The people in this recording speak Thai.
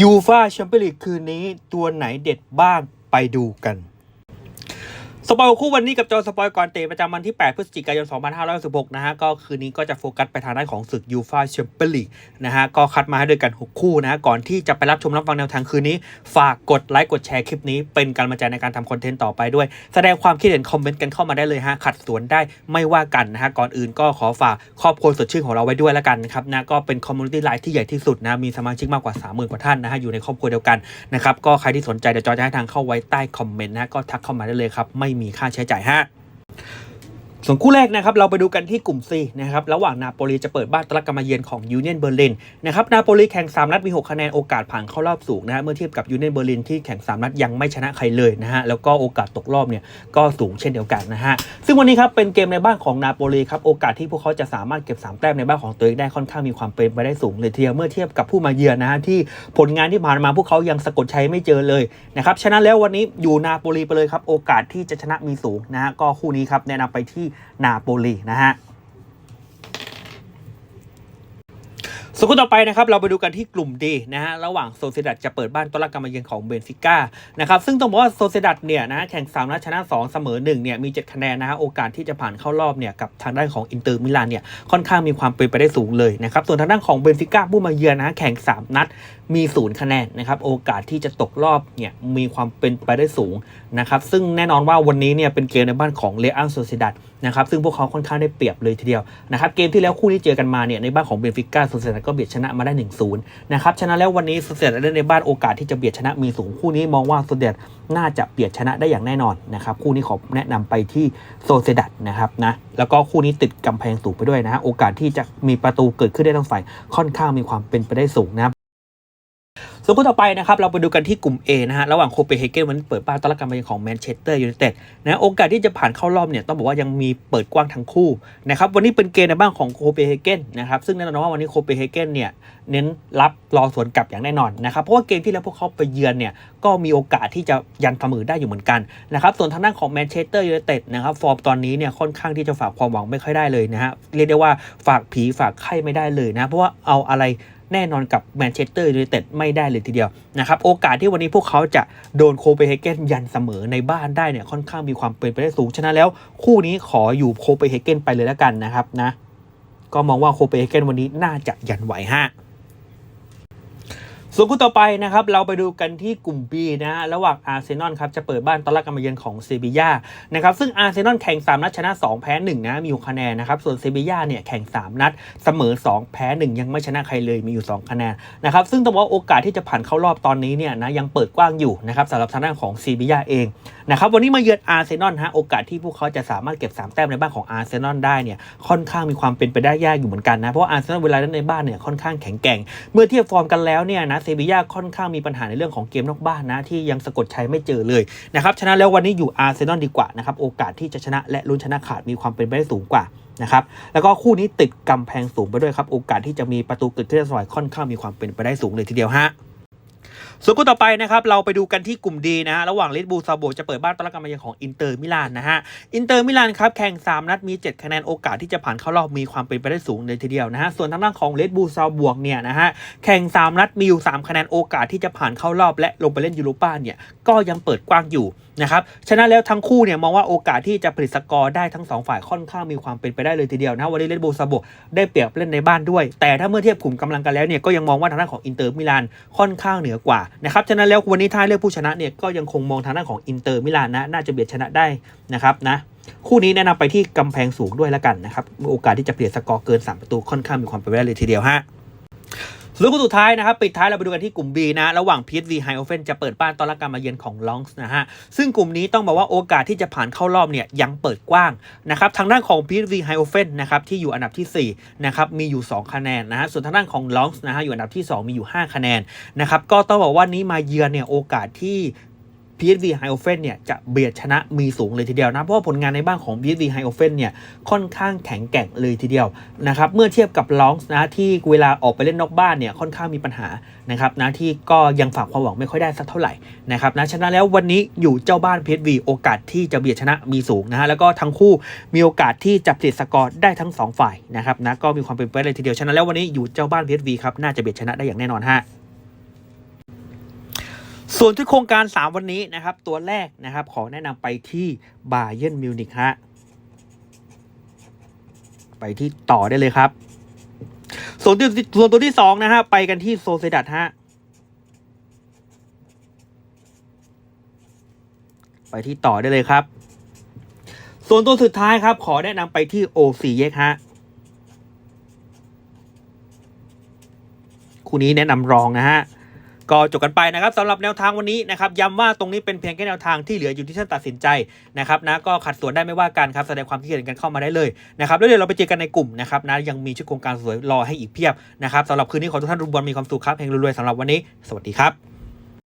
ยูฟาแชมเปี้ยนลีกคืนนี้ตัวไหนเด็ดบ้างไปดูกัน สปอยคู่วันนี้กับจอสปอยก่อนเตะประจำวันที่ 8 พฤศจิกายน 2516นะฮะ ก็คืนนี้ก็จะโฟกัสไปทางด้านของศึกยูฟาแชมเปี้ยนลีกนะฮะ ก็คัดมาให้ด้วยกัน 6 คู่นะฮะ ก่อนที่จะไปรับชมรับฟังแนวทางคืนนี้ ฝากกดไลค์กดแชร์คลิปนี้ เป็นกำลังใจในการทำคอนเทนต์ต่อไปด้วย แสดงความคิดเห็นคอมเมนต์กันเข้ามาได้เลยฮะ ขัดสวนได้ไม่ว่ากันนะฮะ ก่อนอื่นก็ขอฝากครอบครัวสดชื่นของเราไว้ด้วยแล้วกันนะครับนะ ก็เป็นคอมมูนิตี้ไลน์ที่ใหญ่ที่สุดนะ มีสมาชิกมากกว่า 30,000 กว่าท่านนะฮะ อยู่ในครอบครัวเดียวกันนะครับ ก็ใครที่สนใจเดี๋ยวจอจะให้ทางเข้าไว้ใต้คอมเมนต์นะก็ทักเข้ามาได้เลยครับไม่มีค่าใช้จ่ายฮะ ส่วนคู่แรกนะครับเราไปดูกันที่กลุ่ม C นะครับระหว่างนาโปลีจะเปิดบ้านต้อนรับการมาเยือนของยูเนียนเบอร์ลินนะครับนาโปลีแข่ง 3 นัดมี 6 คะแนนโอกาสผ่านเข้ารอบสูงนะฮะเมื่อเทียบกับยูเนียนเบอร์ลินที่แข่ง 3 นัดยังไม่ชนะใครเลยนะฮะแล้วก็โอกาสตกรอบเนี่ยก็สูงเช่นเดียวกันนะฮะซึ่งวันนี้ครับเป็นเกมในบ้านของนาโปลีครับโอกาสที่พวกเขาจะสามารถเก็บ 3 แต้มในบ้านของตัวเองได้ค่อนข้างมีความเป็นไปได้สูงเลยทีเดียวเมื่อเทียบกับผู้มาเยือนนะฮะที่ผลงานที่ผ่านมาพวกเขายังสะกดชัยไม่เจอเลยนะครับฉะนั้นแล้ววันนี้อยู่นาโปลีไปเลยครับโอกาสที่จะชนะมีสูงนะฮะก็คู่นี้ครับแนะนำไปที่นาโปลีนะฮะ ส่วนคู่ต่อไปนะครับเราไปดูกันที่กลุ่มดีนะฮะระหว่างโซเซดัตจะเปิดบ้านต้อนรับการมาเยือนของเบนฟิก้านะครับซึ่งต้องบอกว่าโซเซดัตเนี่ยนะแข่ง3นัดชนะ 2 เสมอ1เนี่ยมี 7 คะแนนนะฮะโอกาสที่จะผ่านเข้ารอบเนี่ยกับทางด้านของอินเตอร์มิลานเนี่ยค่อนข้างมีความเป็นไปได้สูงเลยนะครับส่วนทางด้านของเบนฟิก้าผู้มาเยือนนะฮะแข่ง 3 นัดมีศูนย์คะแนนนะครับโอกาสที่จะตกรอบเนี่ยมีความเป็นไปได้สูงนะครับซึ่งแน่นอนว่าวันนี้เนี่ยเป็นเกมในบ้านของเลอัลโซเซดัตนะครับซึ่งพวกเขาค่อนข้างได้เปรียบเลยทีเดียวนะครับเกมที่แล้วคู่ที่เจอกันมาเนี่ยในบ้านของเบนฟิก้าโซเซดัตก็เบียดชนะมาได้1-0นะครับชนะแล้ววันนี้โซเซดัตเล่นในบ้านโอกาสที่จะเบียดชนะมีสูงคู่นี้มองว่าโซเซดัตน่าจะเบียดชนะได้อย่างแน่นอนนะครับคู่นี้ขอแนะนำไปที่โซเซดัตนะครับนะแล้วก็คู่นี้ติดกำแพงสูงไปด้วยนะโอกาสที่จะมีประตูเกิดขึ้นได้ทั้งฝ่ายค่อนข้างมีความเป็นไปได้สูงนะครับ ส่วนคู่ต่อไปนะครับเราไปดูกันที่กลุ่ม A นะฮะระหว่างโคเปนเฮเกนวันนี้เปิดบ้านต้อนรับการมาเยือนของแมนเชสเตอร์ยูไนเต็ดนะโอกาสที่จะผ่านเข้ารอบเนี่ยต้องบอกว่ายังมีเปิดกว้างทั้งคู่นะครับวันนี้เป็นเกมในบ้านของโคเปนเฮเกนนะครับซึ่งแน่นอนว่าวันนี้โคเปนเฮเกนเนี่ยเน้นรับรอสวนกลับอย่างแน่นอนนะครับเพราะว่าเกมที่แล้วพวกเขาไปเยือนเนี่ยก็มีโอกาสที่จะยันเสมอได้อยู่เหมือนกันนะครับส่วนทางด้านของแมนเชสเตอร์ยูไนเต็ดนะครับฟอร์มตอนนี้เนี่ยค่อนข้างที่จะฝากความหวังไม่ค่อยได้เลยนะฮะเรียกได้ว่าฝากผีฝากไข้ไม่ได้เลยนะเพราะว่าเอาอะไร แน่นอนกับแมนเชสเตอร์ยูไนเต็ดไม่ได้เลยทีเดียวนะครับโอกาสที่วันนี้พวกเขาจะโดนโคเปนเฮเกนยันเสมอในบ้านได้เนี่ยค่อนข้างมีความเป็นไปได้สูง ฉะนั้นแล้วคู่นี้ขออยู่โคเปนเฮเกนไปเลยแล้วกันนะครับนะก็มองว่าโคเปนเฮเกนวันนี้น่าจะยันไหวฮะ ส่วนคู่ต่อไปนะครับเราไปดูกันที่กลุ่ม B นะฮะระหว่างอาร์เซนอลครับจะเปิดบ้านต้อนรับการมาเยือนของเซบีย่านะครับซึ่งอาร์เซนอลแข่ง 3 นัดชนะ 2 แพ้ 1 นะมี6คะแนนนะครับส่วนเซบีย่าเนี่ยแข่ง 3 นัดเสมอ 2 แพ้ 1 ยังไม่ชนะใครเลยมีอยู่ 2 คะแนนนะครับซึ่งต้องบอกว่าโอกาสที่จะผ่านเข้ารอบตอนนี้เนี่ยนะยังเปิดกว้างอยู่นะครับสำหรับทางด้านของเซบีย่าเองนะครับวันนี้มาเยือนอาร์เซนอลฮะโอกาสที่พวกเขาจะสามารถเก็บ 3 แต้มในบ้านของอาร์เซนอลได้เนี่ยค่อนข้างมีความเป็นไปได้ยากอยู่เหมือนกันนะเพราะาอาร์เซนอลเวลาเล่นในบ้านเนี่ยค่อนข้างแข็งแกร่ง เมื่อเทียบฟอร์มกันแล้วเนี่ยนะเซบีย่าค่อนข้างมีปัญหาในเรื่องของเกมนอกบ้านนะที่ยังสะกดชัยไม่เจอเลยนะครับชนะแล้ววันนี้อยู่อาร์เซนอลดีกว่านะครับโอกาสที่จะชนะและลุ้นชนะขาดมีความเป็นไปได้สูงกว่านะครับแล้วก็คู่นี้ติดกำแพงสูงไปด้วยครับโอกาสที่จะมีประตูเกิดขึ้นได้สอยค่อนข้างมีความเป็นไปได้สูงเลยทีเดียวฮะ ส่วนคู่ต่อไปนะครับเราไปดูกันที่กลุ่มดีนะระหว่างเลดบูซาโบจะเปิดบ้านต้อนรับการมาเยือนของอินเตอร์มิลานนะฮะอินเตอร์มิลานครับแข่ง 3 นัดมี 7 คะแนนโอกาสที่จะผ่านเข้ารอบมีความเป็นไปได้สูงเลยทีเดียวนะฮะส่วนทางด้านของเลดบูซาบวกเนี่ยนะฮะแข่ง 3 นัดมีอยู่ 3 คะแนนโอกาสที่จะผ่านเข้ารอบและลงไปเล่นยูโรป้าเนี่ยก็ยังเปิดกว้างอยู่นะครับฉะนั้นแล้วทั้งคู่เนี่ยมองว่าโอกาสที่จะผลิตสกอร์ได้ทั้งสองฝ่ายค่อนข้างมีความเป็นไปได้เลยทีเดียวนะวันนี้เลดบูซาโบได้เปรียบเล่นในบ้านด้วย แต่ถ้าเมื่อเทียบขุมกำลังกันแล้วเนี่ยก็ยังมองว่าทางด้านของอินเตอร์มิลานค่อนข้างเหนือกว่านะครับฉะนั้นแล้ววันนี้ถ้าเลือกผู้ชนะเนี่ยก็ยังคงมองทางด้านของอินเตอร์มิลานนะน่าจะเบียดชนะได้นะครับนะคู่นี้แนะนำไปที่กำแพงสูงด้วยแล้วกันนะครับโอกาสที่จะเปลี่ยนสกอร์เกิน 3 ประตูค่อนข้างมีความเป็นไปได้เลยทีเดียวฮะ ส่วนคู่สุดท้ายนะครับปิดท้ายเราไปดูกันที่กลุ่ม B นะระหว่าง PSV h i o f e n จะเปิดบ้านต้อนรับการมาเยือนของ Longs นะฮะซึ่งกลุ่มนี้ต้องบอกว่าโอกาสที่จะผ่านเข้ารอบเนี่ยยังเปิดกว้างนะครับทางด้านของ PSV h i o f e n นะครับที่อยู่อันดับที่4นะครับมีอยู่ 2 คะแนนนะฮะส่วนทางด้านของ Longs นะฮะอยู่อันดับที่ 2 มีอยู่ 5 คะแนนนะครับก็ต้องบอกว่านี้มาเยือนเนี่ยโอกาสที่ PSV h i o f e n เนี่ยจะเบียดชนะมีสูงเลยทีเดียวนะ เพราะาผลงานในบ้านของ PSV h i o f e n เนี่ยค่อนข้างแข็งแกร่งเลยทีเดียวนะครับเมื่อเทียบกับลองส์นะที่เวลาออกไปเล่นนอกบ้านเนี่ยค่อนข้างมีปัญหานะครับนะที่ก็ยังฝากความหวังไม่ค่อยได้สักเท่าไหร่นะครับนะฉะนั้นแล้ววันนี้อยู่เจ้าบ้าน PSV โอกาสที่จะเบียดชนะมีสูงนะฮะแล้วก็ทั้งคู่มีโอกาสที่จะผลิตสกอร์ได้ทั้งสองฝ่ายนะครับนะก็มีความเป็นไปได้เลยทีเดียวฉะนั้นแล้ววันนี้อยู่เจ้าบ้าน PSV ครับน่าจะเบียดชนะได้อย่างแน่นอนฮะ ส่วนที่โครงการ 3 วันนี้นะครับ ตัวแรกนะครับขอแนะนำไปที่บาเยนมิวนิกฮะไปที่ต่อได้เลยครับ ส่วนที่ส่วนตัวที่2นะฮะไปกันที่โซเซดัตฮะไปที่ต่อได้เลยครับ ส่วนตัวสุดท้ายครับ ขอแนะนำไปที่โอซีเยกฮะคู่นี้แนะนำรองนะฮะ ก็จบกันไปนะครับสำหรับแนวทางวันนี้นะครับย้ำว่าตรงนี้เป็นเพียงแค่แนวทางที่เหลืออยู่ที่ท่านตัดสินใจนะครับนะก็ขัดสวนได้ไม่ว่ากันครับแสดงความคิดเห็นกันเข้ามาได้เลยนะครับแล้วเดี๋ยวเราไปเจอกันในกลุ่มนะครับนะยังมีชุดโครงการสวยรอให้อีกเพียบนะครับสำหรับคืนนี้ขอทุกท่านรุมบอลมีความสุขครับเพลงรวยๆสำหรับวันนี้ สวัสดีครับ